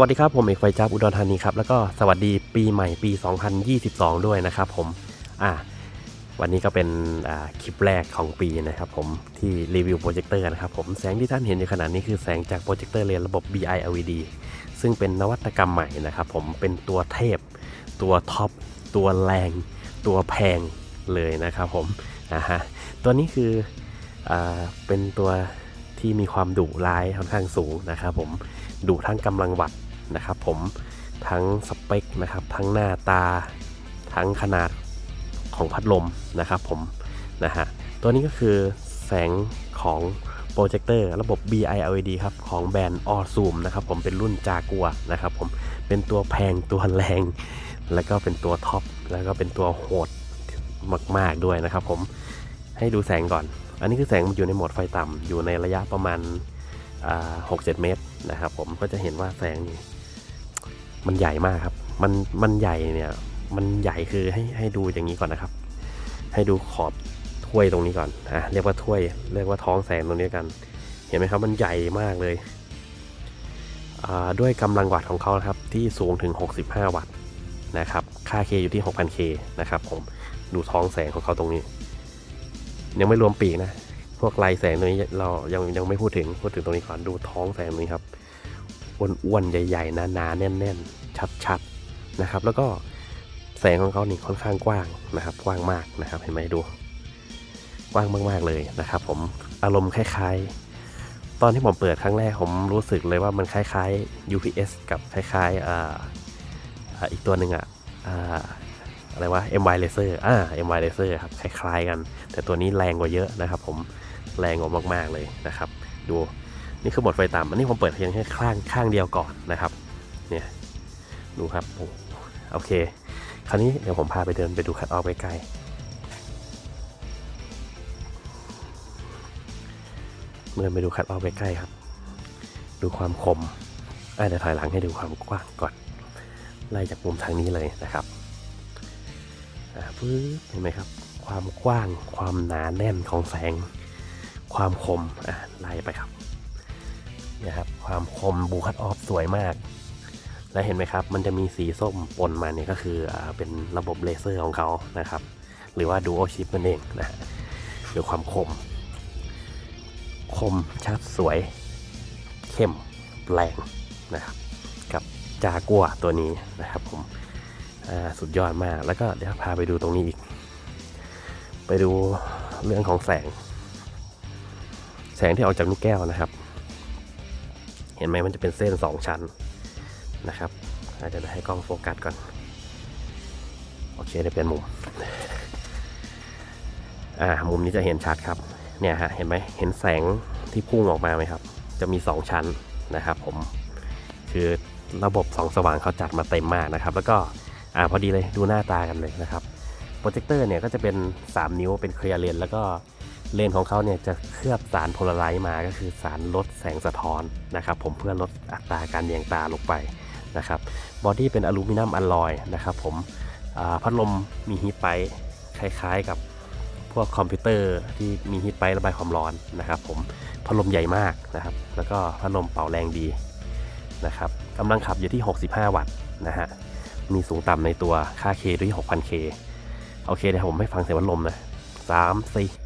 วัสดีครับ ผมเอกไฟจับอุดรธานีครับ แล้วก็สวัสดีปีใหม่ปี 2022 ด้วยนะครับผมอ่าวันนี้ก็เป็นคลิปแรกของปีนะครับผมที่รีวิวโปรเจคเตอร์นะครับผมแสงที่ท่านเห็นอยู่ขนาดนี้คือแสงจากโปรเจคเตอร์เรียนระบบ BI LED ซึ่งเป็นนวัตกรรมใหม่นะครับผมเป็นตัวเทพ ตัวท็อป ตัวแรง ตัวแพงเลยนะครับผมอ่าฮะตัวนี้คืออเป็นตัวที่มีความดุร้ายค่อนข้างสูงนะครับผมดูทั้งกำลังวัตต นะครับผมทั้งสเปคนะครับทั้งหน้าตาทั้งขนาดของพัดลมนะครับผมนะฮะตัวนี้ก็คือแสงของโปรเจคเตอร์ระบบ BI LED ครับ ของแบรนด์ a อ z o o m นะครับผมเป็นรุ่นจากัวนะครับผมเป็นตัวแพงตัวแรง แล้วก็เป็นตัวท็อป แล้วก็เป็นตัวโหดมาก ๆ ด้วยนะครับผมให้ดูแสงก่อน อันนี้คือแสงมันอยู่ในโหมดไฟต่ำอยู่ในระยะประมาณหกเจ็ดเมตรนะครับผมก็จะเห็นว่าแสงนี่ มันใหญ่มากครับ มันมันใหญ่เนี่ย มันใหญ่คือให้ให้ดูอย่างนี้ก่อนนะครับ ให้ดูขอบถ้วยตรงนี้ก่อนอะเรียกว่าถ้วย เรียกว่าท้องแสงตรงนี้กัน เห็นไหมครับ มันใหญ่มากเลยอ่าด้วยกำลังวัตต์ของเขาครับที่สูงถึง 65 วัตต์นะครับ ค่า K อยู่ที่ 6,000K นะครับผม ดูท้องแสงของเขาตรงนี้ ยังไม่รวมปีกนะ พวกลายแสงตรงนี้เรายังยังไม่พูดถึง พูดถึงตรงนี้ก่อน ดูท้องแสงตรงนี้ครับ อ้วนๆใหญ่ๆหนาๆแน่นๆ ชัดๆนะครับ แล้วก็แสงของเขานี่ค่อนข้างกว้างนะครับ กว้างมากนะครับ เห็นไหมดู กว้างมากๆเลยนะครับ ผมอารมณ์คล้ายๆ ตอนที่ผมเปิดครั้งแรกผมรู้สึกเลยว่ามันคล้ายๆ UPS กับคล้ายๆอ่าอีกตัวหนึ่งอะอ่าอะไรวะ MY Laser อ่า MY Laser ครับ คล้ายๆกัน แต่ตัวนี้แรงกว่าเยอะนะครับ ผมแรงออกมากๆเลยนะครับ ดู นี่คือหมดไฟต่ำอันนี้ผมเปิดเพียงแค่ข้างข้างเดียวก่อนนะครับ เนี่ย ดูครับโอเค คราวนี้เดี๋ยวผมพาไปเดินไปดูคัดออฟใกล้ๆเดินไปดูคัดออฟใกล้ๆครับ ดูความคมอะเดี๋ยวถอยหลังให้ดูความกว้างก่อน ไล่จากมุมทางนี้เลยนะครับปึ๊บเห็นไหมครับ ความกว้าง ความหนาแน่นของแสง ความคม อะไล่ไปครับ นี่ยครับ ความคมบูคัตออฟสวยมาก และเห็นไหมครับ มันจะมีสีส้มปนมาเนี่ยก็คืออเป็นระบบเลเซอร์ของเขานะครับ หรือว่าดูโอชิปนั่นเองนะฮะดูความคม คมชัดสวย เข้มแรงนะครับ กับจากัวตัวนี้นะครับผมสุดยอดมาก แล้วก็เดี๋ยวพาไปดูตรงนี้อีก ไปดูเรื่องของแสง แสงที่ออกจากลูกแก้วนะครับ เห็นไหมมันจะเป็นเส้นสองชั้นนะครับอาจจะให้กล้องโฟกัสก่อน โอเคได้เป็นมุม อ่า มุมนี้จะเห็นชัดครับ เนี่ยฮะ เห็นไหม เห็นแสงที่พุ่งออกมาไหมครับ จะมีสองชั้นนะครับผม คือระบบสองสว่างเขาจัดมาเต็มมากนะครับ แล้วก็ อ่า พอดีเลย ดูหน้าตากันเลยนะครับ โปรเจคเตอร์เนี่ยก็จะเป็น 3 นิ้ว เป็นเคลียร์เลนแล้วก็ เลนของเขาเนี่ยจะเคลือบสารโพลาไรซ์มาก็คือสารลดแสงสะท้อนนะครับผมเพื่อลดอัตราการเบี่ยงตาลงไปนะครับบอดี้เป็นอลูมิเนียมอลลอยนะครับผมพัดลมมีฮีทไปคล้ายๆกับพวกคอมพิวเตอร์ที่มีฮีทไประบายความร้อนนะครับผมพัดลมใหญ่มากนะครับแล้วก็พัดลมเป่าแรงดีนะครับกำลังขับอยู่ที่ 65 วัตต์นะฮะมีสูงต่ำในตัวค่า K ด้วย 6,000K โอเคเดี๋ยวผมให้ฟังเสียงพัดลมนะ3 4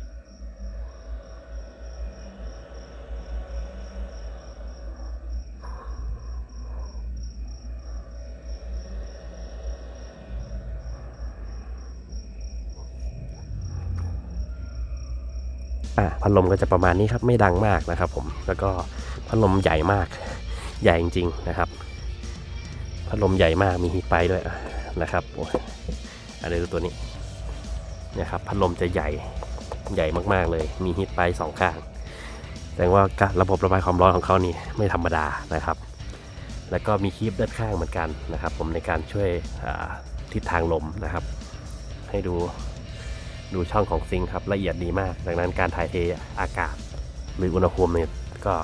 อะพัดลมก็จะประมาณนี้ครับไม่ดังมากนะครับผมแล้วก็พัดลมใหญ่มากใหญ่จริงๆนะครับ พัดลมใหญ่มากมีฮีทไปด้วยนะครับโอ้ยอะเดี๋ยวดูตัวนี้นี่ยครับพัดลมจะใหญ่ใหญ่มากๆเลย มีฮีทไปสองข้างแสดงว่าระบบระบายความร้อนของเขานี่ไม่ธรรมดานะครับ แล้วก็มีคีบด้านข้างเหมือนกันนะครับ ผมในการช่วยทิศทางลมนะครับ ให้ดู ดูช่องของซิงค์ครับละเอียดดีมาก ดังนั้นการถ่ายเทอากาศหรืออุณหภูมิเนี่ยก็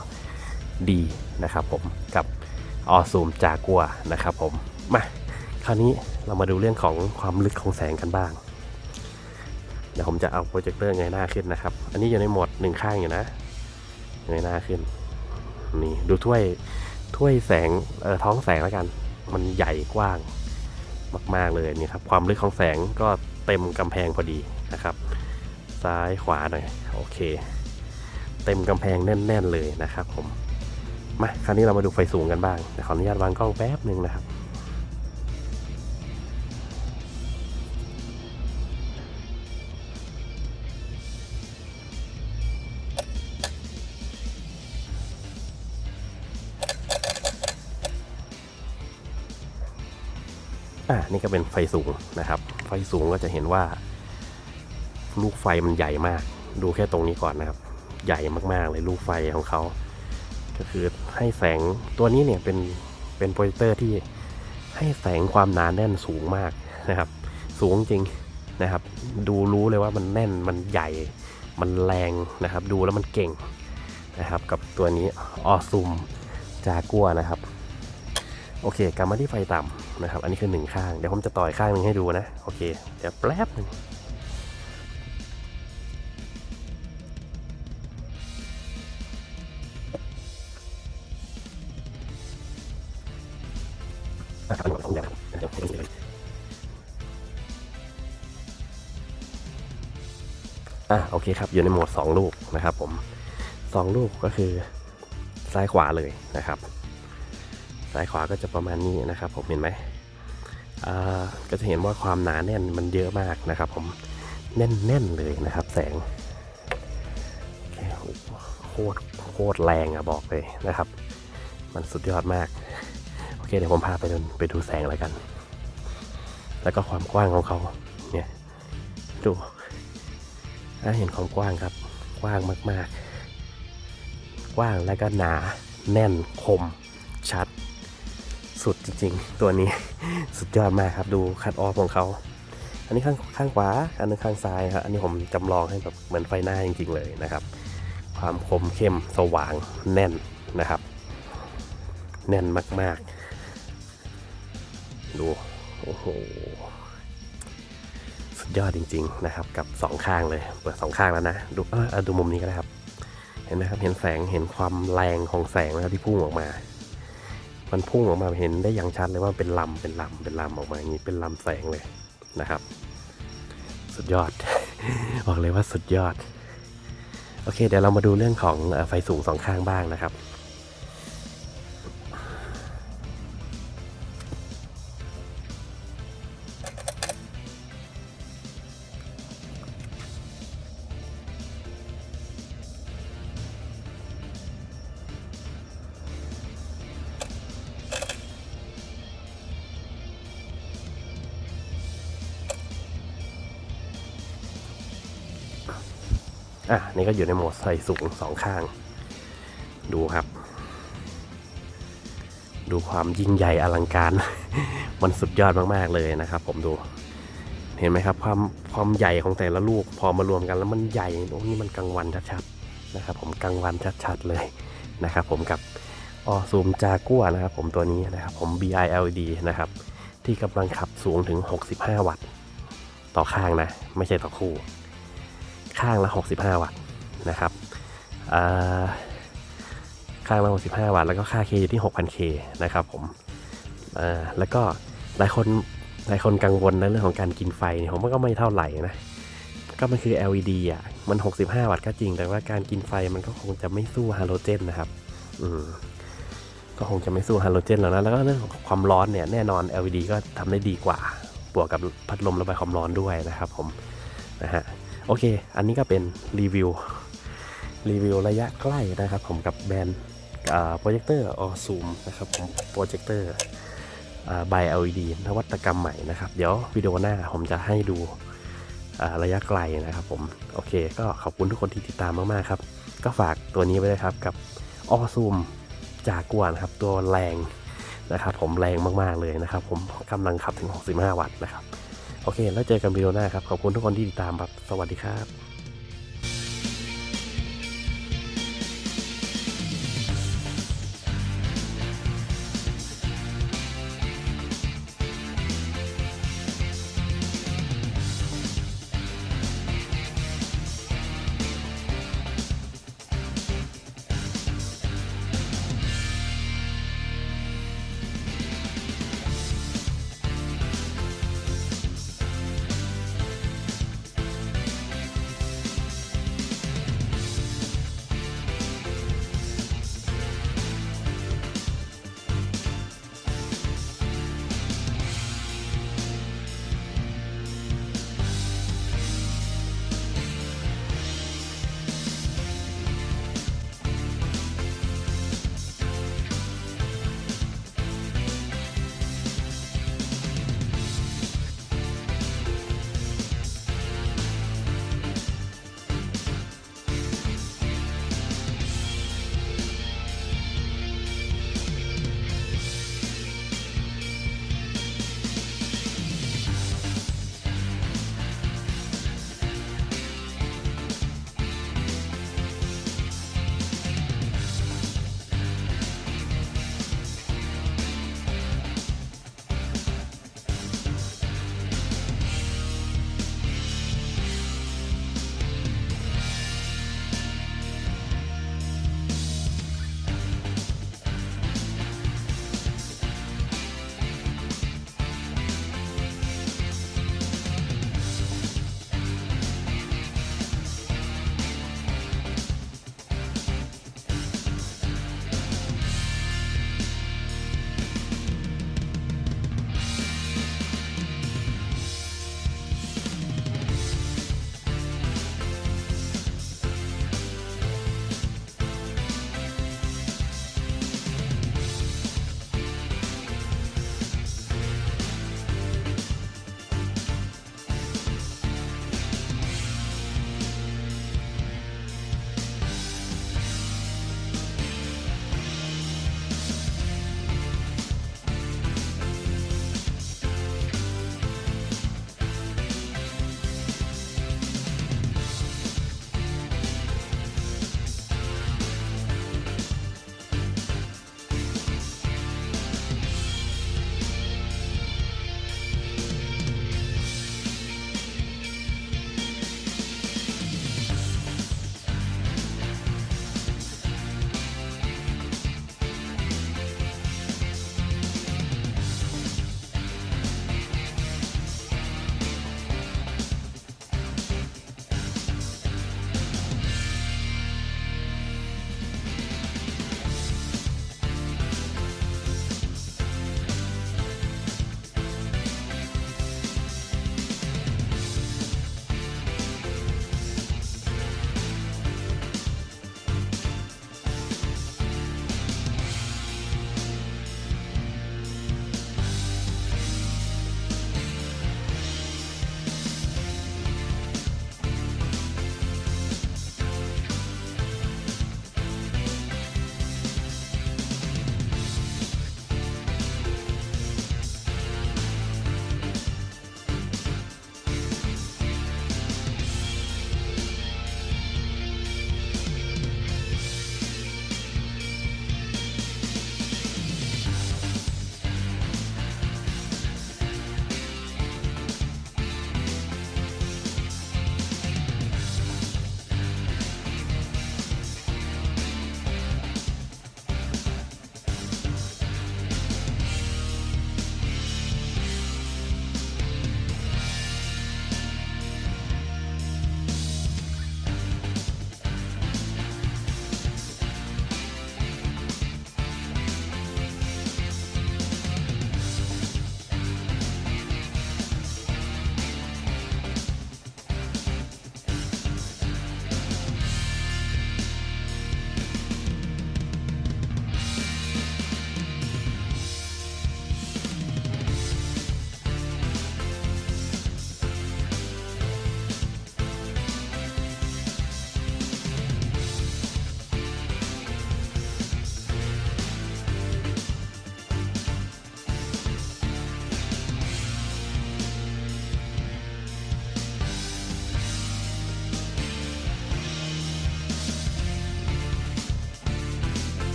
ดีนะครับผมกับออซูมจากัวนะครับผมมาคราวนี้เรามาดูเรื่องของความลึกของแสงกันบ้างเดี๋ยวผมจะเอาโปรเจคเตอร์เงยหน้าขึ้นนะครับ อันนี้อยู่ในโหมดหนึ่งข้างอยู่นะเงยหน้าขึ้น นี่ดูถ้วยถ้วยแสงเอ่อท้องแสงแล้วกัน มันใหญ่กว้าง มากๆเลยนี่ครับความลึกของแสงก็เต็มกำแพงพอดีนะครับ ซ้ายขวาหน่อยโอเค เต็มกำแพงแน่น ๆเลยนะครับผมมาคราวนี้เรามาดูไฟสูงกันบ้างแต่ขออนุญาตวางกล้องแป๊บหนึ่งนะครับ นี่ก็เป็นไฟสูงนะครับ ไฟสูงก็จะเห็นว่า ลูกไฟมันใหญ่มาก ดูแค่ตรงนี้ก่อนนะครับ ใหญ่มากๆเลยลูกไฟของเขา ก็คือให้แสงตัวนี้เนี่ยเป็นเป็นโปรเจคเตอร์ที่ให้แสงความหนานแน่นสูงมากนะครับ สูงจริงนะครับ ดูรู้เลยว่ามันแน่นมันใหญ่ มันแรงนะครับ ดูแล้วมันเก่งนะครับ กับตัวนี้ออซูมจากัวนะครับ โอเคกลับมาที่ไฟต่ำ นะครับ อันนี้คือหนึ่งข้าง เดี๋ยวผมจะต่อยข้างหนึ่งให้ดูนะ โอเค เดี๋ยวแป๊บหนึ่งอะอันนี้ผมอยากเดี๋ยวผมจะเลยอะโอเคครับ อยู่ในโหมด 2 ลูกนะครับผม 2 ลูกก็คือซ้ายขวาเลยนะครับ ซ้ายขวาก็จะประมาณนี้นะครับ ผมเห็นไหมอ่าก็จะเห็นว่าความหนาแน่นมันเยอะมากนะครับ ผมแน่นๆเลยนะครับ แสงโอ้โหโคตรโคตรแรงอะบอกเลยนะครับ มันสุดยอดมาก โอเคเดี๋ยวผมพาไปดูไปดูแสงแล้วกัน แล้วก็ความกว้างของเขาเนี่ยดูเห็นความกว้างครับ กว้างมากๆ กว้างแล้วก็หนาแน่นคมชัด สุดจริงๆ ตัวนี้สุดยอดมากครับดูคัดออฟของเขา อันนี้ข้างข้างขวา อันนึงข้างซ้ายครับอันนี้ผมจำลองให้แบบเหมือนไฟหน้าจริงๆเลยนะครับ ความคมเข้มสว่างแน่นนะครับ แน่นมากๆ ดูโอ้โหสุดยอดจริง ๆนะครับ กับสองข้างเลยเปิดสองข้างแล้วนะดูเออดูมุมนี้ก็ได้ครับ เห็นไหมครับเห็นแสงเห็นความแรงของแสงนะครับที่พุ่งออกมา มันพุ่งออกมาเห็นได้อย่างชัดเลยว่าเป็นลำเป็นลำเป็นลำออกมาอย่างนี้เป็นลำแสงเลยนะครับ สุดยอด บอกเลยว่าสุดยอด โอเค เดี๋ยวเรามาดูเรื่องของไฟสูงสองข้างบ้างนะครับ อะนี่ก็อยู่ในโหมดไฟสูงสองข้าง ดูครับ ดูความยิ่งใหญ่อลังการ มันสุดยอดมากๆเลยนะครับ ผมดู เห็นไหมครับ ความความใหญ่ของแต่ละลูก พอมารวมกันแล้วมันใหญ่โอ้นี่มันกลางวันชัดๆนะครับ ผมกลางวันชัดๆเลยนะครับ ผมกับออซูมจากัวนะครับ ผมตัวนี้นะครับ ผม BILD นะครับ ที่กำลังขับสูงถึง 65 วัตต์ ต่อข้างนะ ไม่ใช่ต่อคู่ ข้างละ 65 วัตต์นะครับข้างละ 65 วัตต์แล้วก็ค่า K อยู่ที่ 6,000K นะครับผมแล้วก็หลายคนหลายคนกังวลในเรื่องของการกินไฟเนี่ยผมว่าก็ไม่เท่าไหร่นะก็มันคือ LED อะ มัน 65 วัตต์ก็จริง แต่ว่าการกินไฟมันก็คงจะไม่สู้ฮาโลเจนนะครับ อืม ก็คงจะไม่สู้ฮาโลเจนแล้วนะ แล้วก็เรื่องของความร้อนเนี่ย แน่นอน LED ก็ทำได้ดีกว่า บวกกับพัดลมระบายความร้อนด้วยนะครับผม นะฮะ โอเค อันนี้ก็เป็นรีวิวรีวิวระยะใกล้นะครับผมกับแบรนด์โปรเจคเตอร์ออซูมนะครับผมโปรเจคเตอร์บาย LED นวัตกรรมใหม่นะครับ เดี๋ยววิดีโอหน้าผมจะให้ดูระยะไกลนะครับผม โอเค ก็ขอบคุณทุกคนที่ติดตามมาก ๆ ครับ ก็ฝากตัวนี้ไว้เลยครับกับออซูมจากัวนครับตัวแรงนะครับผมแรงมาก ๆ เลยนะครับ ผมกำลังขับถึง 65 วัตต์นะครับ โอเค แล้วเจอกันวิดีโอหน้าครับ ขอบคุณทุกคนที่ติดตามครับ สวัสดีครับ